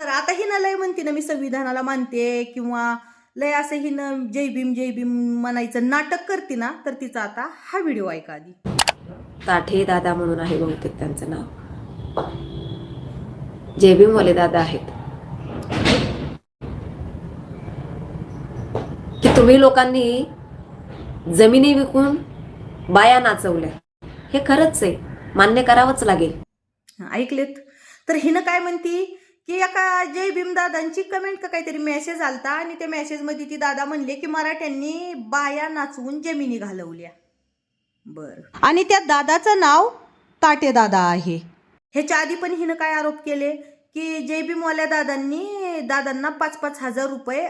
तर आता ही ना लय म्हणते ना मी संविधानाला मानते किंवा लय असं ही न जय भीम जय भीम म्हणायचं नाटक करते ना तर तिचा आता हा व्हिडिओ ऐका आधी. ताठे दादा म्हणून आहे बहुतेक त्यांचं नाव. जयभीमवाले दादा आहेत. की तुम्ही लोकांनी जमिनी विकून बाया नाचवल्या. हे खरंच आहे. मान्य करावंच लागेल. ऐकलेत. तर हिनं काय म्हणती? की एका जय भीम दादांची कमेंट का काहीतरी मेसेज आलता आणि त्या मेसेजमध्ये ती दादा म्हणले की मराठ्यांनी बाया नाचवून जमिनी घालवल्या. बर. आणि त्या दादाचं नाव ताटे दादा आहे. ह्याच्या आधी पण हिनं काय आरोप केले? की जय भीमवाल्या दादांनी दादांना पाच पाच हजार रुपये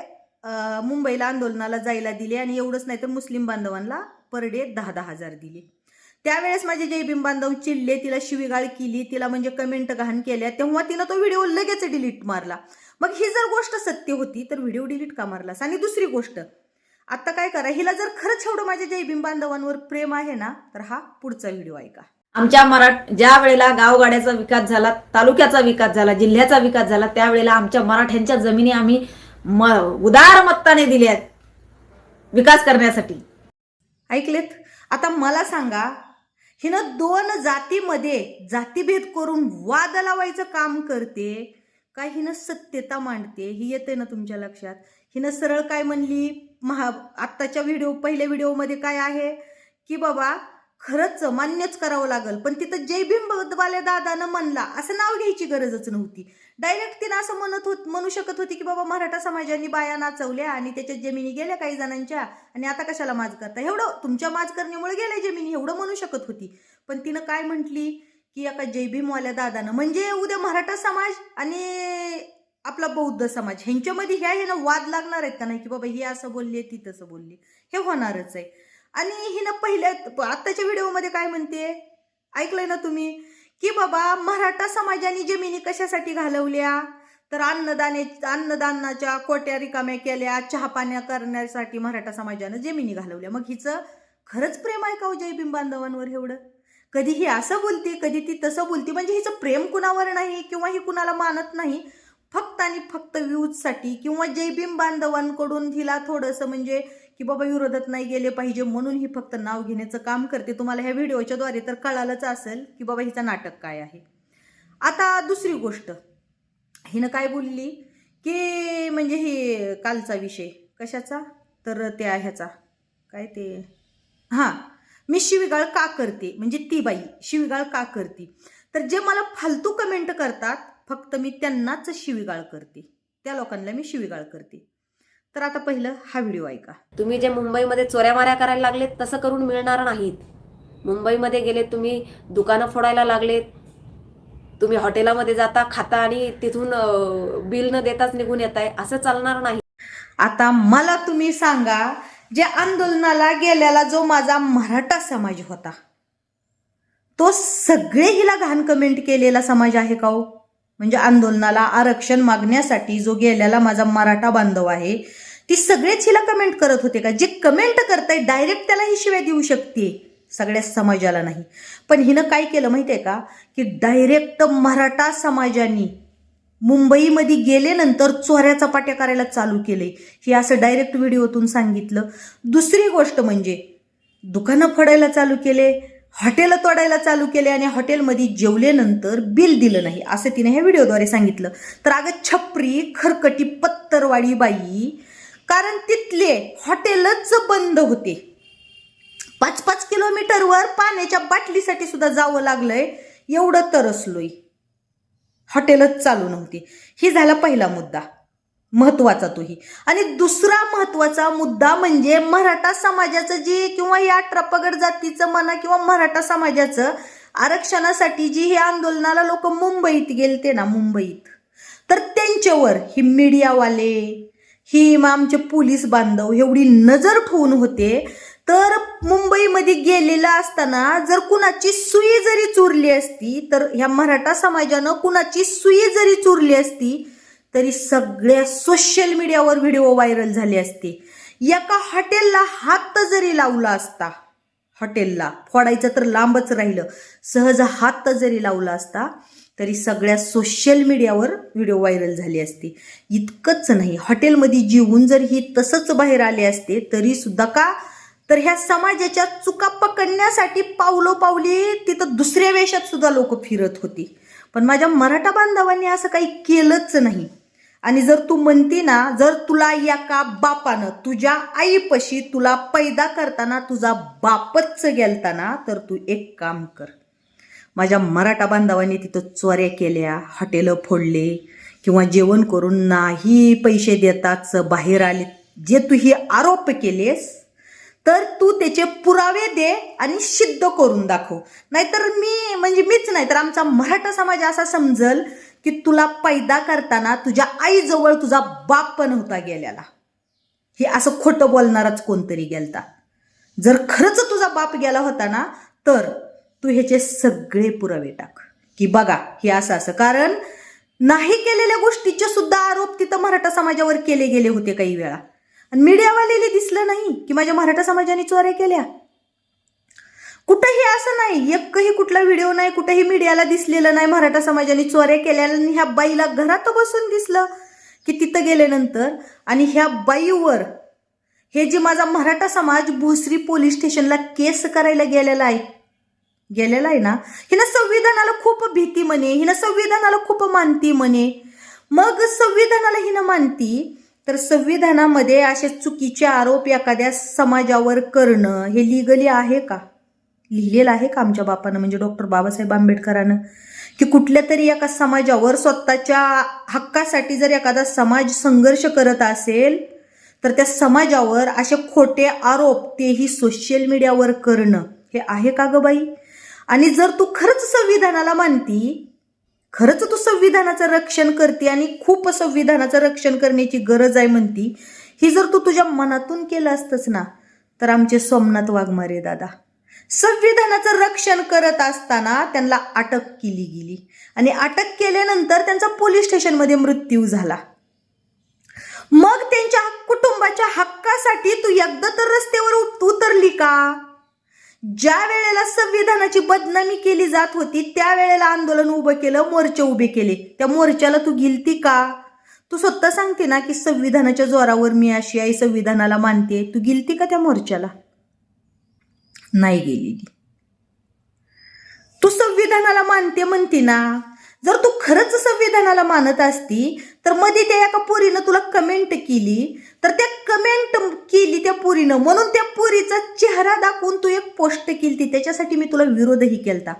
मुंबईला आंदोलनाला जायला दिले आणि एवढंच नाही तर मुस्लिम बांधवांना पर डे दहा दहा हजार दिले. त्यावेळेस माझे जय भीम बांधव चिडले तिला शिवीगाळ केली तिला म्हणजे कमेंट घाण केल्या तेव्हा तिनं तो व्हिडिओ लगेच डिलीट मारला. मग ही जर गोष्ट सत्य होती तर व्हिडिओ डिलीट का मारलास? आणि दुसरी गोष्ट आता काय करा हिला जर खरंच एवढं माझ्या जय भीम बांधवांवर प्रेम आहे ना तर हा पुढचा व्हिडिओ ऐका. आमच्या मराठ ज्या वेळेला गावगाड्याचा विकास झाला तालुक्याचा विकास झाला जिल्ह्याचा विकास झाला त्यावेळेला आमच्या मराठ्यांच्या जमिनी आम्ही म उदार मत्ताने दिल्या विकास करण्यासाठी. ऐकलेत? आता मला सांगा हिनं दोन जातीमध्ये जातीभेद करून वाद लावायचं काम करते. का हिनं सत्यता मांडते ही येते ना तुमच्या लक्षात? हिनं सरळ काय म्हणली? महा आत्ताच्या व्हिडिओ पहिल्या व्हिडिओमध्ये काय आहे? की बाबा खरंच मान्यच करावं लागल. पण तिथं जय भीम वाल्या दादानं म्हणला असं नाव घ्यायची गरजच नव्हती. डायरेक्ट तिनं असं म्हणत होत म्हणू शकत होती की बाबा मराठा समाजाने बाया नाचवल्या आणि त्याच्या जमिनी गेल्या काही जणांच्या आणि आता कशाला माज करता? एवढं तुमच्या माज करण्यामुळे गेल्या जमिनी एवढं म्हणू शकत होती. पण तिनं काय म्हटली? की एका जय भीमवाल्या दादानं म्हणजे उद्या मराठा समाज आणि आपला बौद्ध समाज ह्यांच्यामध्ये ह्या ह्यानं वाद लागणार आहेत का नाही? की बाबा ही असं बोलली ती तसं बोलली. हे होणारच आहे. आणि हिनं पहिल्या आत्ताच्या व्हिडिओमध्ये काय म्हणते? ऐकलंय ना तुम्ही? की बाबा मराठा समाजाने जमिनी कशासाठी घालवल्या? तर अन्नदाने अन्नदानाच्या कोट्या रिकाम्या केल्या चहा पाण्या करण्यासाठी मराठा समाजानं जमिनी घालवल्या. मग हिचं खरंच प्रेम आहे का हो बांधवांवर एवढं? कधी ही असं बोलते कधी ती तसं बोलते म्हणजे हिचं प्रेम कुणावर नाही किंवा ही कुणाला मानत नाही फक्त आणि फक्त व्ह्यूजसाठी किंवा जयभीम बांधवांकडून हिला थोडंसं म्हणजे की बाबा विरोधात नाही गेले पाहिजे म्हणून ही फक्त नाव घेण्याचं काम करते. तुम्हाला ह्या व्हिडिओच्याद्वारे तर कळालंच असेल की बाबा हिचं नाटक काय आहे. आता दुसरी गोष्ट. हिनं काय बोलली? की म्हणजे हे कालचा विषय. कशाचा? तर त्या ह्याचा. काय ते? हां. मी शिवीगाळ का करते? म्हणजे ती बाई शिवीगाळ का करते? तर जे मला फालतू कमेंट करतात फक्त मी त्यांनाच शिवीगाळ करते. त्या लोकांना मी शिवीगाळ करते. तर आता पहिलं हा व्हिडिओ ऐका. तुम्ही जे मुंबईमध्ये चोऱ्या माऱ्या करायला लागलेत तसं करून मिळणार नाहीत. मुंबईमध्ये गेले तुम्ही दुकानं फोडायला लागलेत. तुम्ही हॉटेलामध्ये जाता खाता आणि तिथून बिल न देताच निघून येत आहे असं चालणार नाही. आता मला तुम्ही सांगा जे आंदोलनाला गेलेला जो माझा मराठा समाज होता तो सगळे हिला घाण कमेंट केलेला समाज आहे का हो? म्हणजे आंदोलनाला आरक्षण मागण्यासाठी जो गेलेला माझा मराठा बांधव आहे ती सगळेच हिला कमेंट करत होते का? जे कमेंट करताय डायरेक्ट त्याला ही शिव्या देऊ शकते. सगळ्या समाजाला नाही. पण हिनं काय केलं माहिती आहे का? की डायरेक्ट मराठा समाजाने मुंबईमध्ये गेल्यानंतर चोऱ्या चपाट्या करायला चालू केले. हे असं डायरेक्ट व्हिडिओतून सांगितलं. दुसरी गोष्ट म्हणजे दुकानं फडायला चालू केले. हॉटेल तोडायला चालू केले आणि हॉटेलमध्ये जेवल्यानंतर बिल दिलं नाही असं तिने ह्या व्हिडिओद्वारे सांगितलं. तर अगं छपरी खरकटी पत्तरवाडी बाई कारण तिथले हॉटेलच बंद होते. पाच पाच किलोमीटरवर पाण्याच्या बाटलीसाठी सुद्धा जावं लागलंय एवढं तरसलोय. हॉटेलच चालू नव्हती. ही झाला पहिला मुद्दा. महत्त्वाचा तोही. आणि दुसरा महत्त्वाचा मुद्दा म्हणजे मराठा समाजाचं जी किंवा या ट्रपगड जातीचं म्हणा किंवा मराठा समाजाचं आरक्षणासाठी जी हे आंदोलनाला लोक मुंबईत गेलते ना मुंबईत. तर त्यांच्यावर ही मीडियावाले ही मग आमचे पोलीस बांधव एवढी नजर ठेवून होते. तर मुंबईमध्ये गेलेला असताना जर कुणाची सुई जरी चुरली असती तर ह्या मराठा समाजानं कुणाची सुई जरी चुरली असती तरी सगळ्या सोशल मीडियावर व्हिडिओ व्हायरल झाले असते. एका हॉटेलला हात जरी लावला असता हॉटेलला फोडायचं तर लांबच राहिलं सहज हात जरी लावला असता तरी सगळ्या सोशल मीडियावर व्हिडिओ व्हायरल झाले असते. इतकंच नाही हॉटेलमध्ये जेवून जर ही तसंच बाहेर आले असते तरी सुद्धा का? तर ह्या समाजाच्या चुका पकडण्यासाठी पावलोपावली तिथं दुसऱ्या वेशात सुद्धा लोक फिरत होती. पण माझ्या मराठा बांधवांनी असं काही केलंच नाही. आणि जर तू म्हणती ना जर तुला या का बापानं तुझ्या आईपशी तुला पैदा करताना तुझा बापच गेलताना तर तू एक काम कर. माझ्या मराठा बांधवांनी तिथं चोऱ्या केल्या हॉटेलं फोडले किंवा जेवण करून नाही पैसे देताच बाहेर आले जे तू ही आरोप केलेस तर तू त्याचे पुरावे दे आणि सिद्ध करून दाखव. नाहीतर मी म्हणजे मीच नाही तर आमचा मराठा समाज असा समजल की तुला पैदा करताना तुझ्या आईजवळ तुझा बाप पण होता गेलेला. हे असं खोटं बोलणाराच कोणतरी गेलता. जर खरंच तुझा बाप गेला होता ना तर तू ह्याचे सगळे पुरावे टाक. की बघा हे असं असं. कारण नाही केलेल्या गोष्टीचे सुद्धा आरोप तिथं मराठा समाजावर केले गेले होते काही वेळा. आणि मीडियावालेले दिसलं नाही की माझ्या मराठा समाजाने चोऱ्या केल्या. कुठंही असं नाही एकही कुठला व्हिडिओ नाही कुठेही मीडियाला दिसलेलं नाही मराठा समाजाने चोऱ्या केल्या आणि ह्या बाईला घरात बसून दिसलं की तिथं गेल्यानंतर आणि ह्या बाईवर हे जे माझा मराठा समाज भोसरी पोलीस स्टेशनला केस करायला गेलेला आहे गेलेला आहे ना हिनं संविधानाला खूप भीती म्हणे हिनं संविधानाला खूप मानती म्हणे. मग संविधानाला हिनं मानती तर संविधानामध्ये असे चुकीचे आरोप एखाद्या समाजावर करणं हे लिगली आहे का? लिहिलेलं आहे का आमच्या बापानं म्हणजे डॉक्टर बाबासाहेब आंबेडकरानं? की कुठल्या तरी एका समाजावर स्वतःच्या हक्कासाठी जर एखादा समाज संघर्ष करत असेल तर त्या समाजावर असे खोटे आरोप तेही सोशल मीडियावर करणं हे आहे का ग बाई? आणि जर तू खरंच संविधानाला मानती खरंच तू संविधानाचं रक्षण करते आणि खूप संविधानाचं रक्षण करण्याची गरज आहे म्हणती ही जर तू तुझ्या मनातून केलं असतंच ना तर आमचे सोमनाथ वाघमारे दादा संविधानाचं रक्षण करत असताना त्यांना अटक केली गेली. आणि अटक केल्यानंतर त्यांचा पोलीस स्टेशनमध्ये मृत्यू झाला. मग त्यांच्या कुटुंबाच्या हक्कासाठी तू एकदा तर रस्त्यावर उतरली का? ज्या वेळेला संविधानाची बदनामी केली जात होती त्या वेळेला आंदोलन उभं केलं मोर्चे उभे केले. त्या मोर्चाला तू गेलती का? तू स्वतः सांगते ना की संविधानाच्या जोरावर मी अशी आई संविधानाला मानते तू गेलती का त्या मोर्चाला नाही गेलेली. तू संविधानाला मानते म्हणते ना. जर तू खरंच संविधानाला मानत असती तर मध्ये त्या एका पुरीनं तुला कमेंट केली. तर त्या कमेंट केली त्या पोरीनं. म्हणून त्या पोरीचा चेहरा दाखवून तू एक पोस्ट केली त्याच्यासाठी मी तुला विरोधही केलता.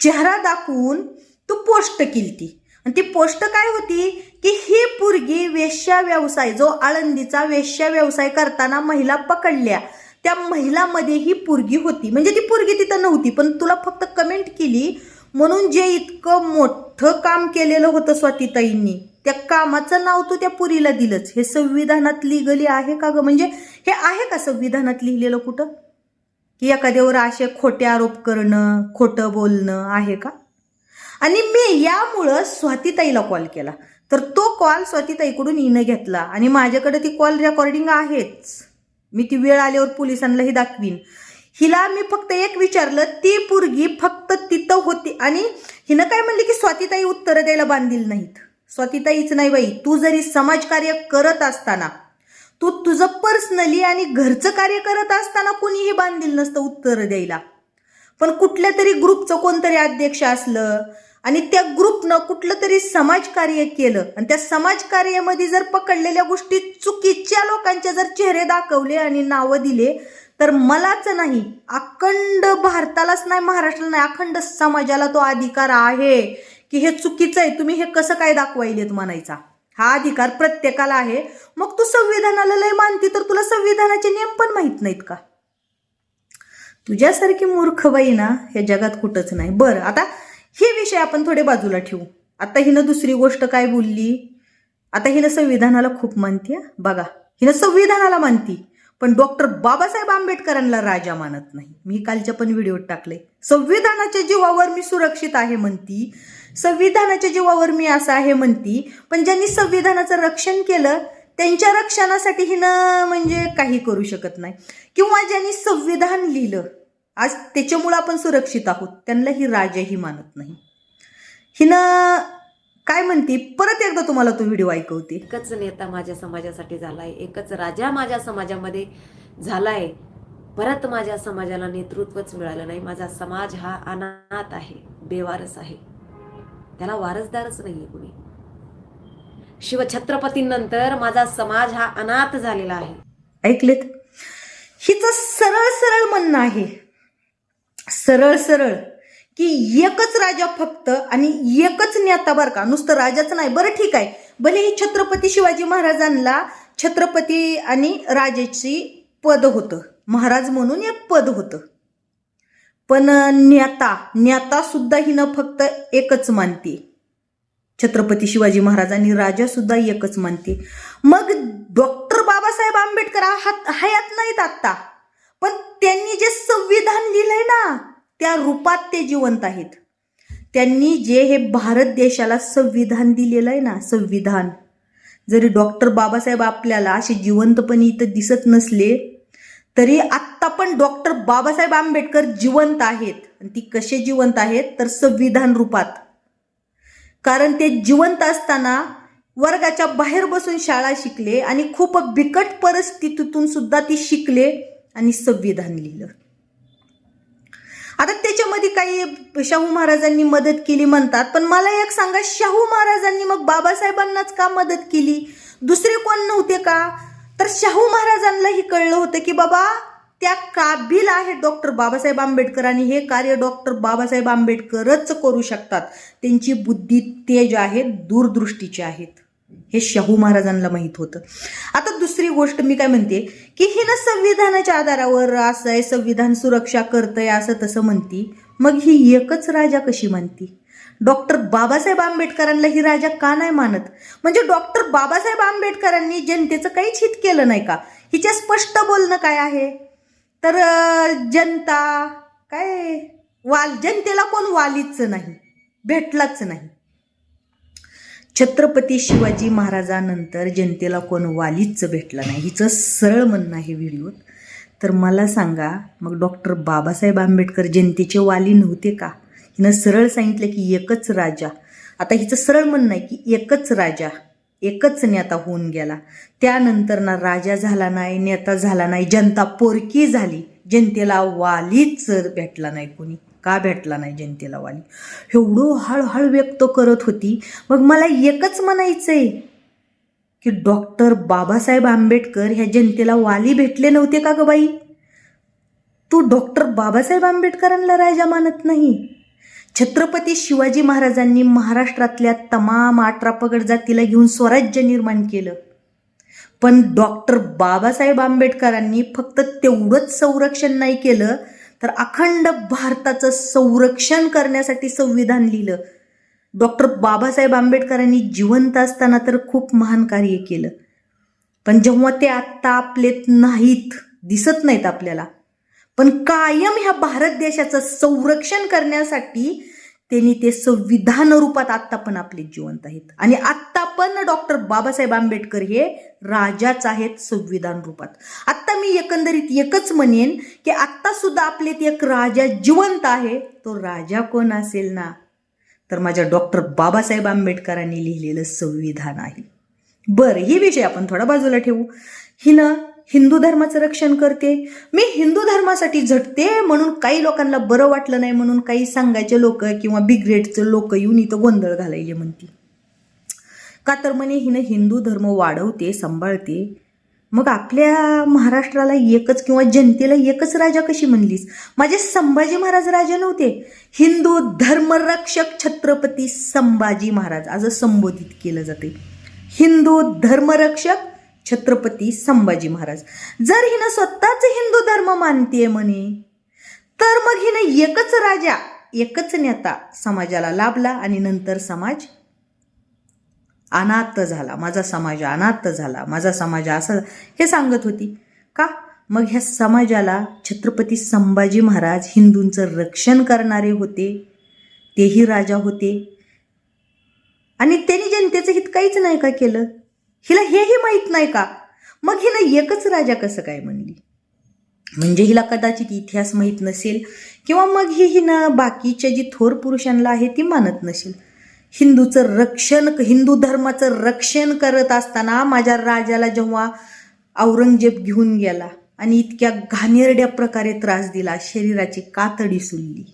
चेहरा दाखवून तू पोस्ट केली आणि ती पोस्ट काय होती? की ही पोरगी वेश्या व्यवसाय जो आळंदीचा वेश्या व्यवसाय करताना महिला पकडल्या. त्या महिलामध्ये ही पोरगी होती. म्हणजे ती पोरगी तिथं नव्हती पण तुला फक्त कमेंट केली म्हणून जे इतकं मोठं काम केलेलं होतं स्वातीताईंनी त्या कामाचं नाव तू त्या पुरीला दिलंच. हे संविधानात लिगली आहे का ग? म्हणजे हे आहे का संविधानात लिहिलेलं कुठं? की एखाद्यावर असे खोटे आरोप करणं खोटं बोलणं आहे का? आणि मी यामुळं स्वातीताईला कॉल केला. तर तो कॉल स्वातीताईकडून हिनं घेतला. आणि माझ्याकडे ती कॉल रेकॉर्डिंग आहेच. मी ती वेळ आल्यावर पोलिसांनाही दाखवीन. हिला मी फक्त एक विचारलं ती पोरगी फक्त तिथं होती आणि हिनं काय म्हणली की स्वातीताई उत्तरं द्यायला बांधील नाहीत. स्वातीताईच नाही बाई तू जरी समाजकार्य करत असताना तू तुझं पर्सनली आणि घरचं कार्य करत असताना कुणीही बांधील नसतं उत्तरं द्यायला. पण कुठल्या तरी ग्रुपचं कोणतरी अध्यक्ष असलं आणि त्या ग्रुपनं कुठलं तरी समाजकार्य केलं. आणि त्या समाजकार्यामध्ये जर पकडलेल्या गोष्टी चुकीच्या लोकांचे जर चेहरे दाखवले आणि नावं दिले तर मलाच नाही. अखंड भारतालाच नाही महाराष्ट्राला नाही अखंड समाजाला तो अधिकार आहे की हे चुकीचं आहे. तुम्ही हे कसं काय दाखवायलेत म्हणायचा? हा अधिकार प्रत्येकाला आहे. मग तू संविधानाला लय मानती तर तुला संविधानाचे नियम पण माहीत नाहीत का? तुझ्यासारखी मूर्ख बाई ना हे जगात कुठंच नाही. बरं आता हे विषय आपण थोडे बाजूला ठेवू. आता हिनं दुसरी गोष्ट काय बोलली? आता हिनं संविधानाला खूप मानते बघा हिनं संविधानाला मानती पण डॉक्टर बाबासाहेब आंबेडकरांना राजा मानत नाही. मी कालच्या पण व्हिडिओ टाकले संविधानाच्या जीवावर मी सुरक्षित आहे म्हणती. संविधानाच्या जीवावर मी असं आहे म्हणती पण ज्यांनी संविधानाचं रक्षण केलं त्यांच्या रक्षणासाठी हिनं म्हणजे काही करू शकत नाही. किंवा ज्यांनी संविधान लिहिलं आज त्याच्यामुळं आपण सुरक्षित आहोत. त्यांना ही राजाही मानत नाही. हिनं काय म्हणते? परत एकदा तुम्हाला तो व्हिडिओ ऐकवते. एकच नेता माझ्या समाजासाठी झालाय. एकच राजा माझ्या समाजामध्ये झालाय. परत माझ्या समाजाला नेतृत्वच मिळालं नाही. माझा समाज हा अनाथ आहे. बेवारस आहे. त्याला वारसदारच नाहीये कुणी. शिवछत्रपतींनंतर माझा समाज हा अनाथ झालेला आहे. ऐकलेत? हिचं सरळ सरळ म्हणणं आहे सरळ सरळ की एकच राजा फक्त आणि एकच नेता बरं का नुसतं राजाचं नाही. बरं ठीक आहे. भले ही छत्रपती शिवाजी महाराजांना छत्रपती आणि राजाची पद होतं. महाराज म्हणून एक पद होतं. पण नेता नेता सुद्धा हिनं फक्त एकच मानते. छत्रपती शिवाजी महाराज आणि राजा सुद्धा एकच मानते. मग डॉक्टर बाबासाहेब आंबेडकर हात हयात नाहीत आत्ता. पण त्यांनी संविधान लिहिलंय ना त्या रूपात ते जिवंत आहेत. त्यांनी जे हे भारत देशाला संविधान दिलेलं आहे ना संविधान. जरी डॉक्टर बाबासाहेब आपल्याला असे जिवंतपणे इथं दिसत नसले तरी आत्ता पण डॉक्टर बाबासाहेब आंबेडकर जिवंत आहेत. आणि ती कसे जिवंत आहेत? तर संविधान रूपात. कारण ते जिवंत असताना वर्गाच्या बाहेर बसून शाळा शिकले आणि खूप बिकट परिस्थितीतून सुद्धा ती शिकले आणि संविधान लिहिलं. आता त्याच्यामध्ये काही शाहू महाराजांनी मदत केली म्हणतात पण मला एक सांगा शाहू महाराजांनी मग बाबासाहेबांनाच का मदत केली? दुसरे कोण नव्हते का? तर शाहू महाराजांनाही कळलं होतं की बाबा त्या काबिल आहेत डॉक्टर बाबासाहेब आंबेडकर आणि हे कार्य डॉक्टर बाबासाहेब आंबेडकरच करू शकतात. त्यांची बुद्धी तेज आहे दूरदृष्टीची आहेत. हे शाहू महाराजांना माहीत होतं. आता दुसरी गोष्ट मी काय म्हणते की ही ना संविधानाच्या आधारावर असं आहे संविधान सुरक्षा करतंय असं तसं म्हणती. मग ही एकच राजा कशी मानती डॉक्टर बाबासाहेब आंबेडकरांना ही राजा का नाही मानत? म्हणजे डॉक्टर बाबासाहेब आंबेडकरांनी जनतेचं काहीच हित केलं नाही का? हिच्या स्पष्ट बोलणं काय आहे? तर जनता काय? वाल जनतेला कोण वालीच नाही भेटलाच नाही. छत्रपती शिवाजी महाराजानंतर जनतेला कोण वालीच भेटला नाही? हिचं सरळ म्हणणं आहे व्हिडिओत. तर मला सांगा मग डॉक्टर बाबासाहेब आंबेडकर जनतेचे वाली नव्हते का? हिनं सरळ सांगितलं की एकच राजा. आता हिचं सरळ म्हणणं आहे की एकच राजा एकच नेता होऊन गेला. त्यानंतर ना राजा झाला नाही नेता झाला नाही जनता पोरकी झाली. जनतेला वालीच भेटला नाही कोणी. का भेटला नाही जनतेला वाली एवढं हळहळ व्यक्त करत होती. मग मला एकच म्हणायचं आहे की डॉक्टर बाबासाहेब आंबेडकर ह्या जनतेला वाली भेटले नव्हते का ग बाई? तू डॉक्टर बाबासाहेब आंबेडकरांना राजा मानत नाही. छत्रपती शिवाजी महाराजांनी महाराष्ट्रातल्या तमाम अठरा पगड जातीला घेऊन स्वराज्य निर्माण केलं. पण डॉक्टर बाबासाहेब आंबेडकरांनी फक्त तेवढंच संरक्षण नाही केलं तर अखंड भारताचं संरक्षण करण्यासाठी संविधान लिहिलं. डॉक्टर बाबासाहेब आंबेडकरांनी जिवंत असताना तर खूप महान कार्य केलं. पण जेव्हा ते आत्ता आपलेत नाहीत दिसत नाहीत आपल्याला. पण कायम ह्या भारत देशाचं संरक्षण करण्यासाठी त्यांनी ते संविधान रूपात आत्ता पण आपले जिवंत आहेत. आणि आत्ता पण डॉक्टर बाबासाहेब आंबेडकर हे राजाच आहेत संविधान रूपात. आत्ता मी एकंदरीत एकच म्हणेन की आत्ता सुद्धा आपलेत एक राजा जिवंत आहे तो राजा कोण असेल ना? तर माझ्या डॉक्टर बाबासाहेब आंबेडकरांनी लिहिलेलं संविधान आहे. बरं ही विषय आपण थोडा बाजूला ठेवू. हिनं हिंदू धर्माचं रक्षण करते. मी हिंदू धर्मासाठी झटते म्हणून काही लोकांना बरं वाटलं नाही म्हणून काही सांगायचे लोक किंवा बिग्रेडचे लोक येऊन इथं गोंधळ घालायचे म्हणते. का तर म्हणे हिनं हिंदू धर्म वाढवते सांभाळते. मग आपल्या महाराष्ट्राला एकच किंवा जनतेला एकच राजा कशी म्हणलीस? माझे संभाजी महाराज राजा नव्हते. हिंदू धर्मरक्षक छत्रपती संभाजी महाराज. असं संबोधित केलं जाते. हिंदू धर्मरक्षक छत्रपती संभाजी महाराज. जर हिनं स्वतःच हिंदू धर्म मानतेय म्हणे तर मग हिनं एकच राजा एकच नेता समाजाला लाभला आणि नंतर समाज अनाथ झाला. माझा समाज अनाथ झाला. माझा समाज असं हे सांगत होती. का? मग ह्या समाजाला छत्रपती संभाजी महाराज हिंदूंचं रक्षण करणारे होते तेही राजा होते. आणि त्यांनी जनतेचं हित काहीच नाही का केलं? हिला हेही माहीत नाही का? मग हिला एकच राजा कसं काय म्हणली? म्हणजे हिला कदाचित इतिहास माहीत नसेल किंवा मग ही हिनं बाकीच्या जी थोर पुरुषांना आहे ती मानत नसेल. हिंदूचं रक्षण हिंदू धर्माचं रक्षण करत असताना माझ्या राजाला जेव्हा औरंगजेब घेऊन गेला आणि इतक्या घाणेरड्या प्रकारे त्रास दिला शरीराची कातडी सुलली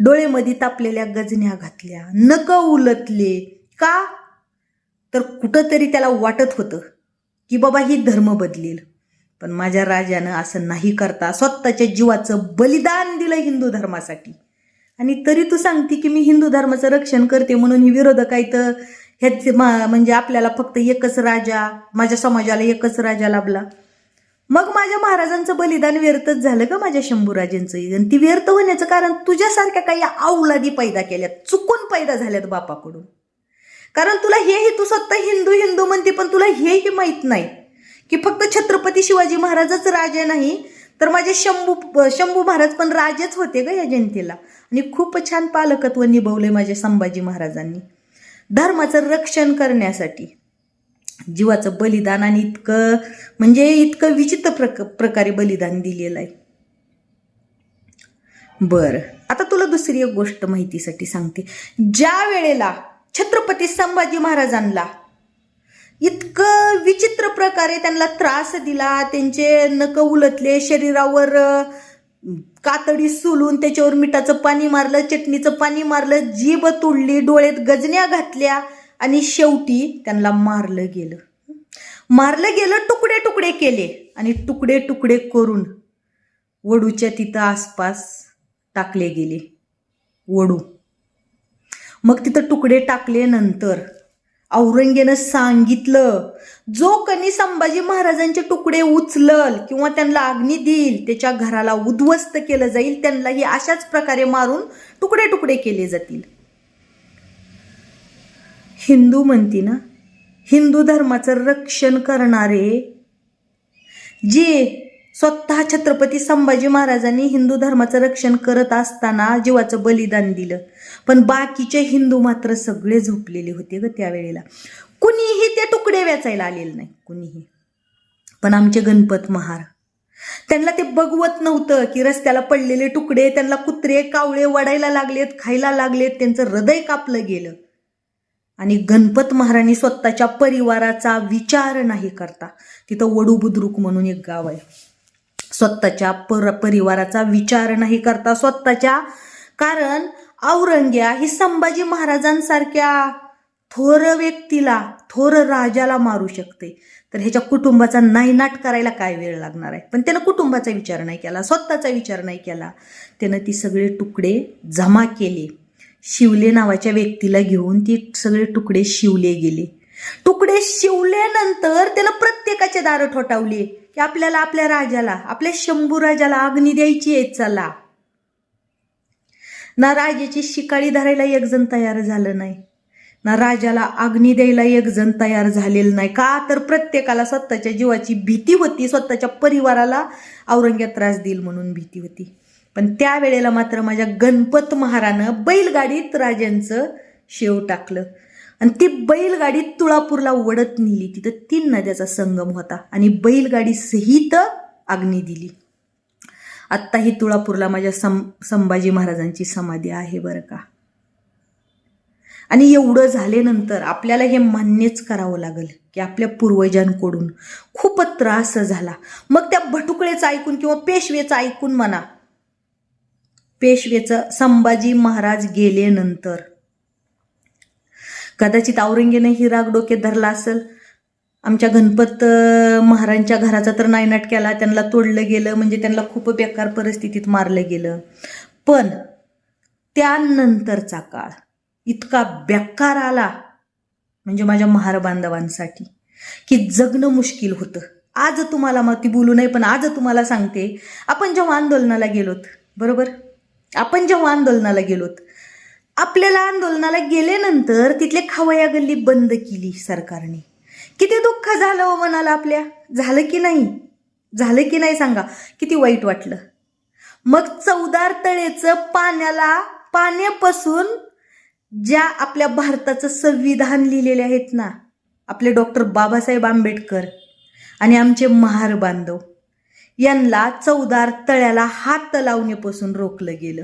डोळेमध्ये तापलेल्या गजण्या घातल्या. नक उलतले का? तर कुठंतरी त्याला वाटत होतं की बाबा ही धर्म बदलेल. पण माझ्या राजानं असं नाही करता स्वतःच्या जीवाचं बलिदान दिलं हिंदू धर्मासाठी. आणि तरी तू सांगते की मी हिंदू धर्माचं रक्षण करते म्हणून ही विरोधक आहे तर ह्याचे मा- म्हणजे आपल्याला फक्त एकच राजा माझ्या समाजाला एकच राजा लाभला. मग माझ्या महाराजांचं बलिदान व्यर्थच झालं का माझ्या शंभूराजेंचं. आणि ती व्यर्थ होण्याचं कारण तुझ्यासारख्या काही अवलादी पैदा केल्यात चुकून पैदा झाल्यात बापाकडून. कारण तुला हेही तू स्वतः हिंदू हिंदू म्हणते पण तुला हेही माहीत नाही. की फक्त छत्रपती शिवाजी महाराजच राजे नाही तर माझे शंभू शंभू महाराज पण राजेच होते ग या जयंतीला आणि खूप छान पालकत्व निभवले माझ्या संभाजी महाराजांनी. धर्माचं रक्षण करण्यासाठी. जीवाचं बलिदान आणि इतकं म्हणजे इतकं विचित्र प्रक प्रकारे बलिदान दिलेलं आहे. बरं. आता तुला दुसरी एक गोष्ट माहितीसाठी सांगते. ज्या वेळेला छत्रपती संभाजी महाराजांना इतकं विचित्र प्रकारे त्यांना त्रास दिला. त्यांचे नक उलटले शरीरावर कातडी सोलून त्याच्यावर मिठाचं पाणी मारलं चटणीचं पाणी मारलं जीभ तोडली डोळ्यात गजण्या घातल्या आणि शेवटी त्यांना मारलं गेलं. मारलं गेलं तुकडे तुकडे केले आणि तुकडे तुकडे करून वडूच्या तिथं आसपास टाकले गेले. वडू. मग तिथं तुकडे टाकले नंतर औरंगेनं सांगितलं जो कनी संभाजी महाराजांचे तुकडे उचलल किंवा त्यांना अग्नी देईल त्याच्या घराला उद्ध्वस्त केलं जाईल त्यांनाही अशाच प्रकारे मारून तुकडे तुकडे केले जातील. हिंदू म्हणती ना हिंदू धर्माचं रक्षण करणारे जे स्वतः छत्रपती संभाजी महाराजांनी हिंदू धर्माचं रक्षण करत असताना जीवाचं बलिदान दिलं. पण बाकीचे हिंदू मात्र सगळे झोपलेले होते ग त्यावेळेला. कुणीही ते तुकडे वेचायला आलेले नाही कुणीही. पण आमचे गणपत महार. त्यांना ते बघवत नव्हतं की रस्त्याला पडलेले तुकडे त्यांना कुत्रे कावळे वडायला लागलेत खायला लागलेत त्यांचं हृदय कापलं गेलं. आणि गणपत महाराणी स्वतःच्या परिवाराचा विचार नाही करता. तिथं वडू बुद्रुक म्हणून एक गाव आहे. स्वतःच्या पर परिवाराचा विचार नाही करता स्वतःच्या. कारण औरंग्या ही संभाजी महाराजांसारख्या थोर व्यक्तीला थोर राजाला मारू शकते. तर ह्याच्या कुटुंबाचा नायनाट करायला काय वेळ लागणार आहे? पण त्यानं कुटुंबाचा विचार नाही केला स्वतःचा विचार नाही केला. त्यानं ती सगळे तुकडे जमा केले. शिवले नावाच्या व्यक्तीला घेऊन ती सगळे तुकडे शिवले गेले. तुकडे शिवल्यानंतर त्यानं प्रत्येकाचे दारं ठोठावली. की आपल्याला आपल्या राजाला आपल्या शंभू राजाला अग्नी द्यायची आहे चला. ना राजाची शिकाळी धरायला एक जण तयार झालं नाही. ना राजाला अग्नी द्यायला एक जण तयार झालेलं नाही. का? तर प्रत्येकाला स्वतःच्या जीवाची भीती होती. स्वतःच्या परिवाराला औरंग्या त्रास देईल म्हणून भीती होती. पण त्यावेळेला मात्र माझ्या गणपत महारानं बैलगाडीत राजांचं शेव टाकलं. आणि ती बैलगाडी तुळापूरला वडत नेली. तिथं तीन नद्याचा संगम होता आणि बैलगाडी सहित अग्नी दिली. आत्ताही तुळापूरला माझ्या सं संभाजी महाराजांची समाधी आहे बरं का. आणि एवढं झाल्यानंतर आपल्याला हे मान्यच करावं लागेल की आपल्या पूर्वजांकडून खूपच त्रास झाला. मग त्या भटुकळेचं ऐकून किंवा पेशवेचं ऐकून म्हणा पेशवेचं संभाजी महाराज गेल्यानंतर कदाचित औरंगेनं ही राग डोक्यात धरला असेल. आमच्या गणपत महाराजांच्या घराचा तर नायनाट केला त्यांना तोडलं गेलं म्हणजे त्यांना खूप बेकार परिस्थितीत मारलं गेलं. पण त्यानंतरचा काळ इतका बेकार आला म्हणजे माझ्या महार बांधवांसाठी की जगणं मुश्किल होतं. आज तुम्हाला मग ती बोलू नाही पण आज तुम्हाला सांगते आपण जेव्हा आंदोलनाला गेलोत बरोबर? आपण जेव्हा आंदोलनाला गेलोत आपल्याला आंदोलनाला गेल्यानंतर तिथले खवया गल्ली बंद केली सरकारने. किती दुःख झालं हो मनाला आपल्या? झालं की नाही? झालं की नाही सांगा? किती वाईट वाटलं. मग चौदार तळेचं पाण्याला पाण्यापासून ज्या आपल्या भारताचं संविधान लिहिलेले आहेत ना आपले डॉक्टर बाबासाहेब आंबेडकर आणि आमचे महार बांधव यांना चौदार तळ्याला हात लावण्यापासून रोखलं गेलं.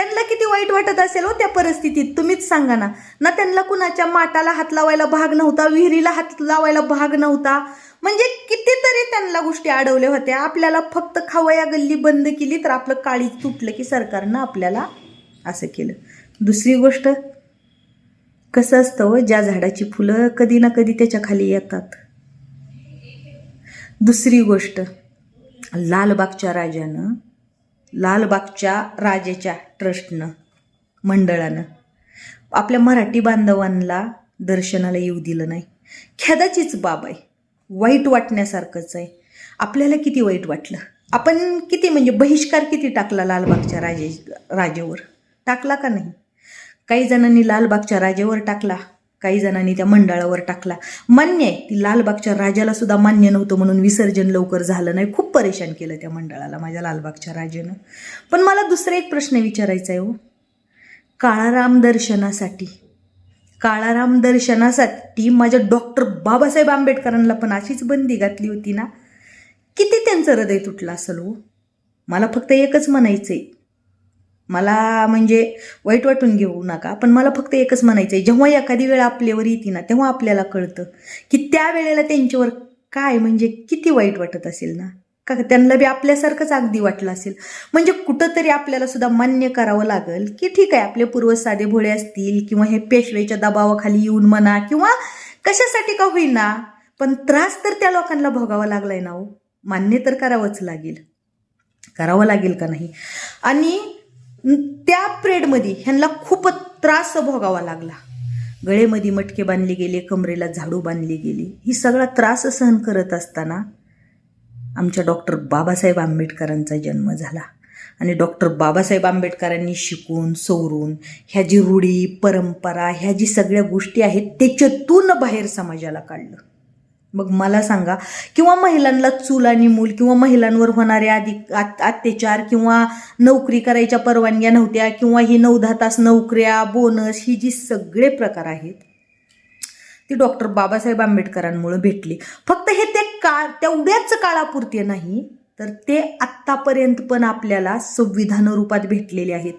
त्यांना किती वाईट वाटत असेल हो त्या परिस्थितीत तुम्हीच सांगा ना. ना त्यांना कुणाच्या माटाला हात लावायला भाग नव्हता विहिरीला हात लावायला भाग नव्हता. म्हणजे कितीतरी त्यांना गोष्टी अडवल्या होत्या. आपल्याला फक्त खवया गल्ली बंद केली तर आपलं काळीच तुटलं की सरकारनं आपल्याला असं केलं. दुसरी गोष्ट कसं असतं हो, ज्या झाडाची फुलं कधी ना कधी त्याच्याखाली येतात. दुसरी गोष्ट लालबागच्या राजानं लालबागच्या राजेच्या ट्रस्टनं मंडळानं आपल्या मराठी बांधवांना दर्शनाला येऊ दिलं नाही. खेदाचीच बाब आहे. वाईट वाटण्यासारखंच आहे. आपल्याला किती वाईट वाटलं? आपण किती म्हणजे बहिष्कार किती टाकला लालबागच्या राजे राजेवर? टाकला का नाही? काही जणांनी लालबागच्या राजेवर टाकला. काही जणांनी त्या मंडळावर टाकला. मान्य आहे ती लालबागच्या राजाला सुद्धा मान्य नव्हतं म्हणून विसर्जन लवकर झालं नाही. खूप परेशान केलं त्या मंडळाला माझ्या लालबागच्या राजानं. पण मला दुसरा एक प्रश्न विचारायचा आहे हो. काळाराम दर्शनासाठी काळाराम दर्शनासाठी माझ्या डॉक्टर बाबासाहेब आंबेडकरांना पण अशीच बंदी घातली होती ना? किती त्यांचं हृदय तुटलं असेल हो? मला फक्त एकच म्हणायचं आहे मला म्हणजे वाईट वाटून घेऊ नका पण मला फक्त एकच म्हणायचं आहे जेव्हा एखादी वेळ आपल्यावर येते ना तेव्हा आपल्याला कळतं की त्या वेळेला त्यांच्यावर काय म्हणजे किती वाईट वाटत असेल ना? का त्यांना बी आपल्यासारखंच अगदी वाटलं असेल? म्हणजे कुठंतरी आपल्याला सुद्धा मान्य करावं लागेल की ठीक आहे आपले पूर्वज साधे भोळे असतील किंवा हे पेशवेच्या दबावाखाली येऊन म्हणा किंवा कशासाठी का होईना पण त्रास तर त्या लोकांना भोगावा लागलाय ना हो. मान्य तर करावंच लागेल. करावं लागेल का नाही? आणि त्या प्रेडमध्ये ह्यांना खूप त्रास भोगावा लागला. गळेमध्ये मटके बांधले गेले कमरेला झाडू बांधली गेली. ही सगळा त्रास सहन करत असताना आमच्या डॉक्टर बाबासाहेब आंबेडकरांचा जन्म झाला. आणि डॉक्टर बाबासाहेब आंबेडकरांनी शिकून सवरून ह्या जी रूढी परंपरा ह्या जी सगळ्या गोष्टी आहेत त्याच्यातून बाहेर समाजाला काढलं. मग मला सांगा किंवा महिलांना चूल आणि मूल किंवा महिलांवर होणारे अधिक अत्याचार किंवा नोकरी करायच्या परवानग्या नव्हत्या किंवा ही नऊ दहा तास नोकऱ्या बोनस ही जी सगळे प्रकार आहेत ती डॉक्टर बाबासाहेब आंबेडकरांमुळे भेटली. फक्त हे ते काळ तेवढ्याच काळापुरते नाही तर ते आत्तापर्यंत पण आपल्याला संविधान रूपात भेटलेले आहेत.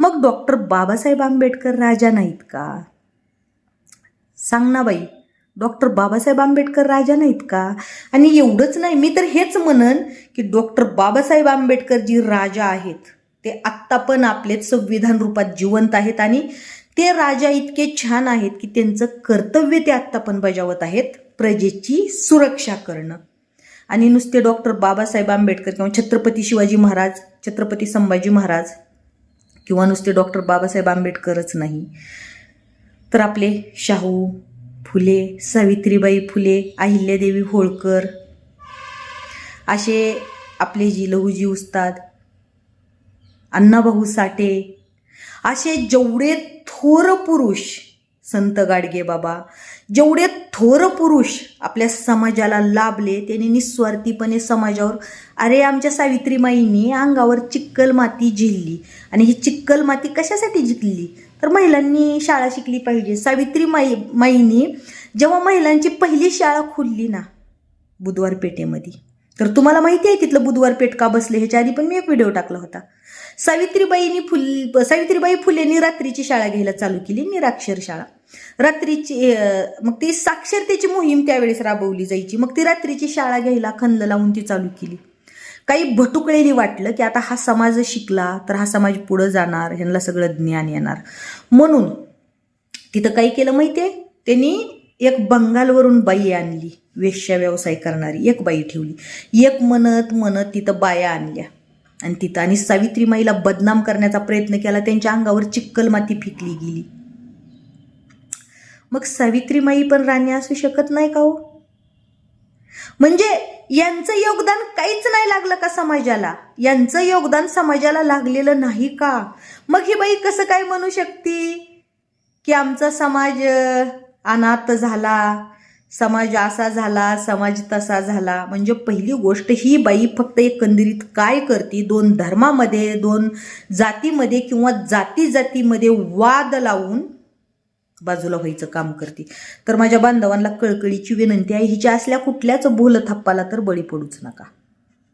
मग डॉक्टर बाबासाहेब आंबेडकर राजा नाहीत का? सांग ना बाई. डॉक्टर बाबासाहेब आंबेडकर राजा नाहीत का? आणि एवढंच नाही मी तर हेच म्हणन की डॉक्टर बाबासाहेब आंबेडकर जी राजा आहेत ते आत्ता पण आपले संविधान रूपात जिवंत आहेत आणि ते राजा इतके छान आहेत की त्यांचं कर्तव्य ते आत्ता पण बजावत आहेत प्रजेची सुरक्षा करणं. आणि नुसते डॉक्टर बाबासाहेब आंबेडकर किंवा छत्रपती शिवाजी महाराज छत्रपती संभाजी महाराज किंवा नुसते डॉक्टर बाबासाहेब आंबेडकरच नाही. तर आपले शाहू फुले सावित्रीबाई फुले अहिल्यादेवी होळकर. असे आपले जी लहूजी उस्ताद अण्णाभाऊ साठे असे जेवढे थोर पुरुष संत गाडगे बाबा जेवढे थोर पुरुष आपल्या समाजाला लाभले त्यांनी निस्वार्थीपणे समाजावर अरे आमच्या सावित्रीमाईंनी अंगावर चिक्कल माती झेलली आणि ही चिक्कल माती कशासाठी जिंकली तर महिलांनी शाळा शिकली पाहिजे. सावित्री माई माईनी जेव्हा महिलांची पहिली शाळा खुलली ना बुधवार पेठेमध्ये. तर तुम्हाला माहिती आहे तिथलं बुधवार पेठ का बसले ह्याच्या आधी पण मी एक व्हिडिओ टाकला होता. सावित्रीबाईंनी फुल सावित्रीबाई फुलेंनी रात्रीची शाळा घ्यायला चालू केली निराक्षर शाळा. रात्रीची मग ती साक्षरतेची मोहीम त्यावेळेस राबवली जायची. मग ती रात्रीची शाळा घ्यायला खंद लावून ती चालू केली. काही भटुकळेनी वाटलं की आता हा समाज शिकला तर हा समाज पुढं जाणार ह्यांना सगळं ज्ञान येणार. म्हणून तिथं काही केलं माहिती आहे त्यांनी एक बंगालवरून बाई आणली वेश्या व्यवसाय करणारी एक बाई ठेवली. एक म्हणत म्हणत तिथं बाया आणल्या. आणि तिथं आणि सावित्रीमाईला बदनाम करण्याचा प्रयत्न केला त्यांच्या अंगावर चिक्कल माती फेकली गेली. मग सावित्रीमाई पण राणी असू शकत नाही का हो? म्हणजे यांचं योगदान काहीच नाही लागलं का समाजाला? यांचं योगदान समाजाला लागलेलं नाही का? मग ही बाई कसं काय म्हणू शकते? की आमचा समाज अनाथ झाला समाज असा झाला समाज तसा झाला. म्हणजे पहिली गोष्ट ही बाई फक्त एकंदरीत काय करते? दोन धर्मामध्ये दोन जातीमध्ये किंवा जाती जातीमध्ये वाद लावून बाजूला व्हायचं काम करते. तर माझ्या बांधवांना कळकळीची विनंती आहे हिच्या असल्या कुठल्याच बोलथप्पाला तर बळी पडूच नका.